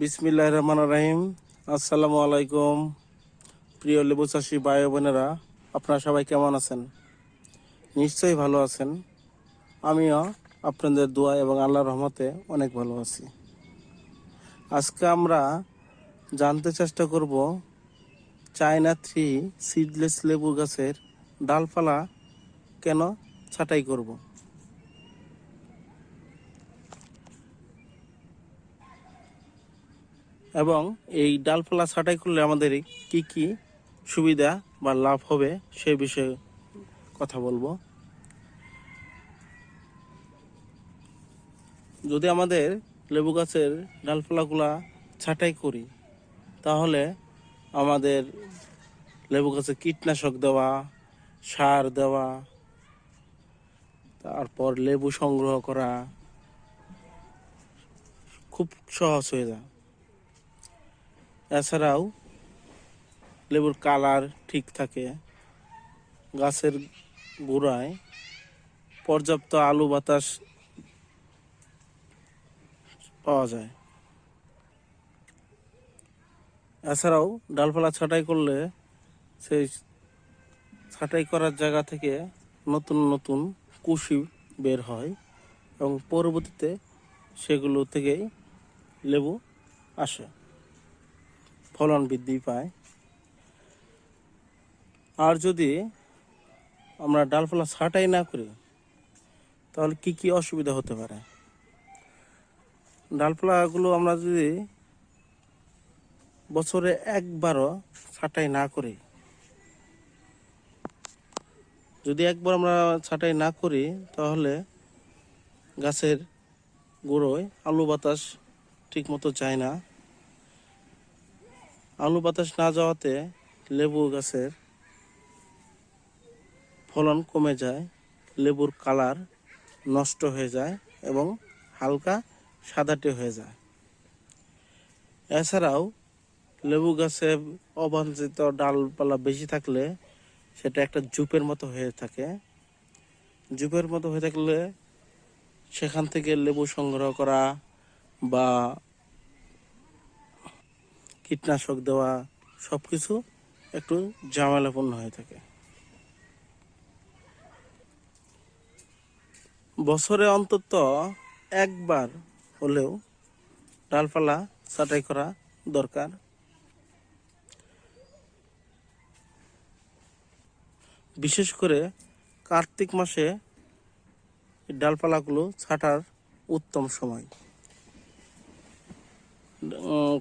বিসমিল্লাহ রহমান রাহিম। আসসালামু আলাইকুম, প্রিয় লেবু চাষি ভাই বোনেরা। আপনারা সবাই কেমন আছেন? নিশ্চয়ই ভালো আছেন। আমিও আপনাদের দোয়া এবং আল্লাহর রহমতে অনেক ভালো আছি। আজকে আমরা জানতে চেষ্টা করব চায়না থ্রি সিডলেস লেবু গাছের ডালপালা কেন ছাঁটাই করব। এবং এই ডালপালা ছাঁটাই করলে আমাদের কি কি সুবিধা বা লাভ হবে সে বিষয়ে কথা বলব। যদি আমাদের লেবু গাছের ডালপালাগুলা ছাঁটাই করি, তাহলে আমাদের লেবু গাছে কীটনাশক দেওয়া, সার দেওয়া, তারপর লেবু সংগ্রহ করা খুব সহজ হয়ে যায়। এছাড়াও লেবুর কালার ঠিক থাকে। গাছের গোড়ায় পর্যাপ্ত আলু বাতাস পাওয়া যায়। এছাড়াও ডালপালা ছাঁটাই করলে সেই ছাঁটাই করার জায়গা থেকে নতুন নতুন কুশি বের হয় এবং পরবর্তীতে সেগুলো থেকেই লেবু আসে। ফলন বৃদ্ধি পায়। আর যদি আমরা ডালপালা ছাঁটাই না করি, তাহলে কি কি অসুবিধা হতে পারে? ডালপালাগুলো আমরা যদি বছরে একবারও ছাঁটাই না করি, যদি একবার আমরা ছাঁটাই না করি, তাহলে গাছের গোড়োয় আলু বাতাস ঠিকমতো যায় না। আলু বাতাস না যাওয়াতে লেবু গাছের ফলন কমে যায়, লেবুর কালার নষ্ট হয়ে যায় এবং হালকা সাদাটে হয়ে যায়। এছাড়াও লেবু গাছে অবাঞ্ছিত ডালপালা বেশি থাকলে সেটা একটা জুপের মতো হয়ে থাকে। জুপের মতো হয়ে থাকলে সেখান থেকে লেবু সংগ্রহ করা বা কীটনাশক দেওয়া সব কিছু একটু ঝামেলাপূর্ণ হয়ে থাকে। বছরে অন্তত একবার হলেও ডালপালা ছাঁটাই করা দরকার। বিশেষ করে কার্তিক মাসে ডালপালাগুলো ছাঁটার উত্তম সময়।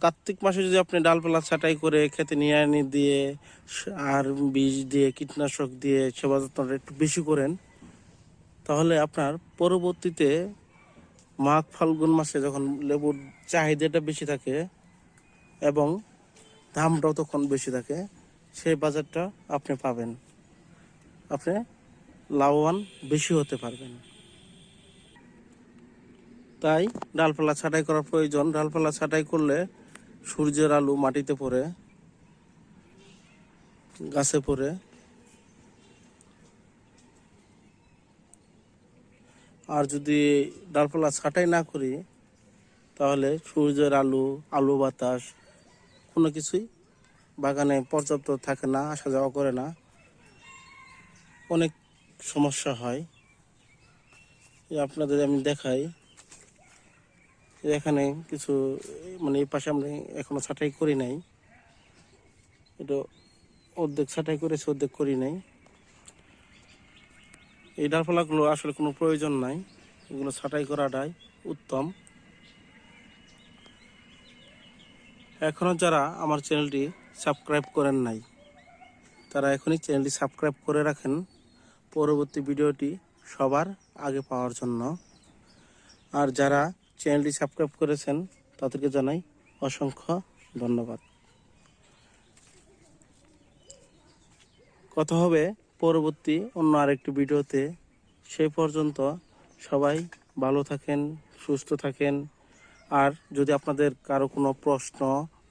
কার্তিক মাসে যদি আপনি ডালপালা ছাঁটাই করে খেতে নিয়ে দিয়ে আর বীজ দিয়ে, কীটনাশক দিয়ে সেবা যত্নটা একটু বেশি করেন, তাহলে আপনার পরবর্তীতে মাঘ ফাল্গুন মাসে যখন লেবুর চাহিদাটা বেশি থাকে এবং দামটাও তখন বেশি থাকে, সেই বাজারটা আপনি পাবেন। আপনি লাভবান বেশি হতে পারবেন। তাই ডালপালা ছাঁটাই করার প্রয়োজন। ডালপালা ছাঁটাই করলে সূর্যের আলু মাটিতে পড়ে, গাছে পড়ে। আর যদি ডালপালা ছাঁটাই না করি, তাহলে সূর্যের আলু আলু বাতাস কোনো কিছুই বাগানে পর্যাপ্ত থাকে না, আসা যাওয়া করে না। অনেক সমস্যা হয়। আপনাদের আমি দেখাই। এখানে কিছু মানে এই পাশে আমরা এখনও ছাঁটাই করি নাই। এটা অর্ধেক ছাঁটাই করেছি, অর্ধেক করি নাই। এই ডালপালাগুলো আসলে কোনো প্রয়োজন নাই। এগুলো ছাঁটাই করাটাই উত্তম। এখনও যারা আমার চ্যানেলটি সাবস্ক্রাইব করেন নাই, তারা এখনই চ্যানেলটি সাবস্ক্রাইব করে রাখেন। পরবর্তী ভিডিওটি সবার আগে পাওয়ার জন্য। আর যারা চ্যানেলটি সাবস্ক্রাইব করেছেন তাদেরকে জানাই অসংখ্য ধন্যবাদ। কথা হবে পরবর্তী অন্য আরেকটি ভিডিওতে। সেই পর্যন্ত সবাই ভালো থাকেন, সুস্থ থাকেন। আর যদি আপনাদের কারও কোনো প্রশ্ন,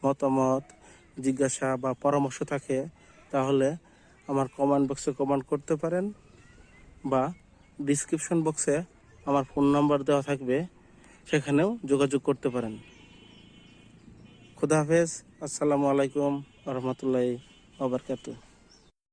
মতামত, জিজ্ঞাসা বা পরামর্শ থাকে, তাহলে আমার কমেন্ট বক্সে কমেন্ট করতে পারেন বা ডিসক্রিপশন বক্সে আমার ফোন নাম্বার দেওয়া থাকবে। সেখানেও যোগাযোগ করতে পারেন। খুদা হাফেজ। আসসালামু আলাইকুম রহমতুল্লাহ আবরকাতু